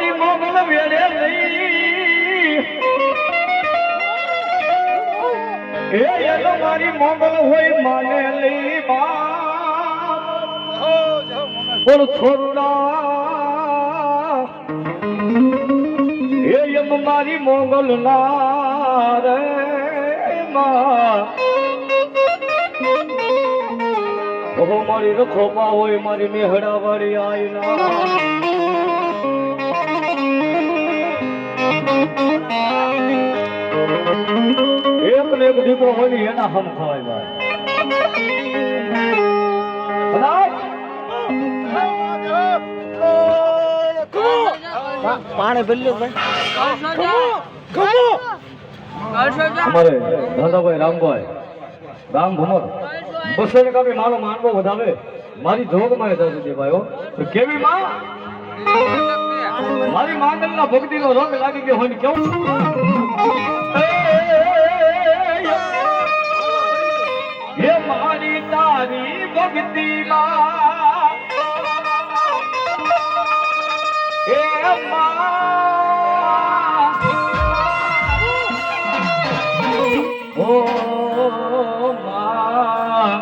મારી મોગલ વેડે લઈ. એ એનો મારી મોગલ હોય માને લઈ બાપ. બોલ છોરુડા એ એમ મારી મોગલ ના રે મા. માં મારી રખોપા હોય મારી મેહડા વાળી આઈ ના. એક ને એક દીકરો હોય ને એના હમ ખવાય ભાઈ. પાણી ભરી ભાઈ. અમારે દાદાભાઈ રામભાઈ રામ ભુમર. બસો ને કાપી મારો માનવો વધાવે મારી જોગમાં હતા સુધી ભાઈઓ. તો કેવી માં? મારી માંગલ ના ભક્તિ નો રંગ લાગી ગયો હોય કેવું હે મારી તારી ભક્તિ હે ઓ માં,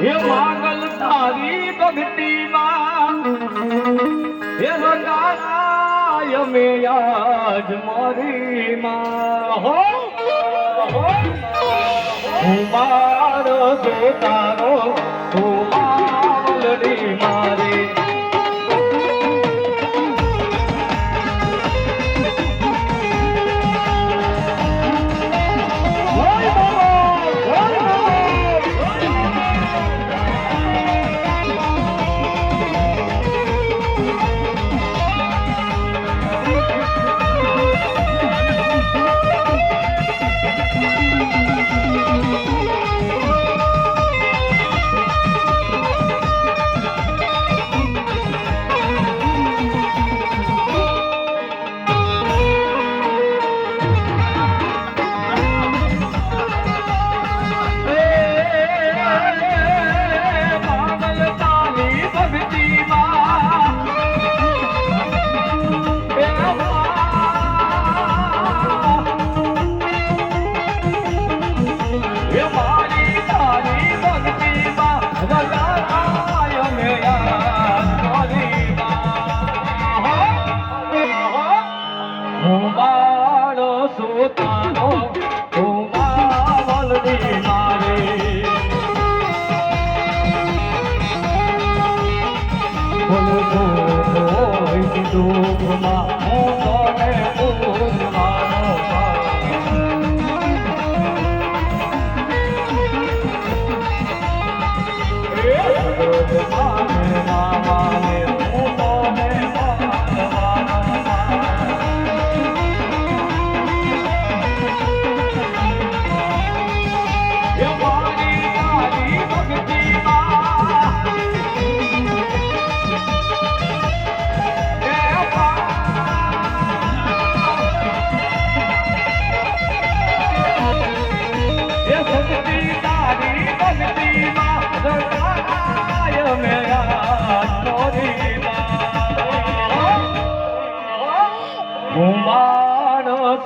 હે માંગલ તારી ભક્તિ માં વગાડાય મે આજ મારી માં હો? હું? મારો તારો સુતાનો હું માવલની મારી દુઃખમાં હું તને પૂજવાનો એ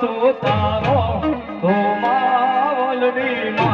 માણસ તારો તું માવલની મારી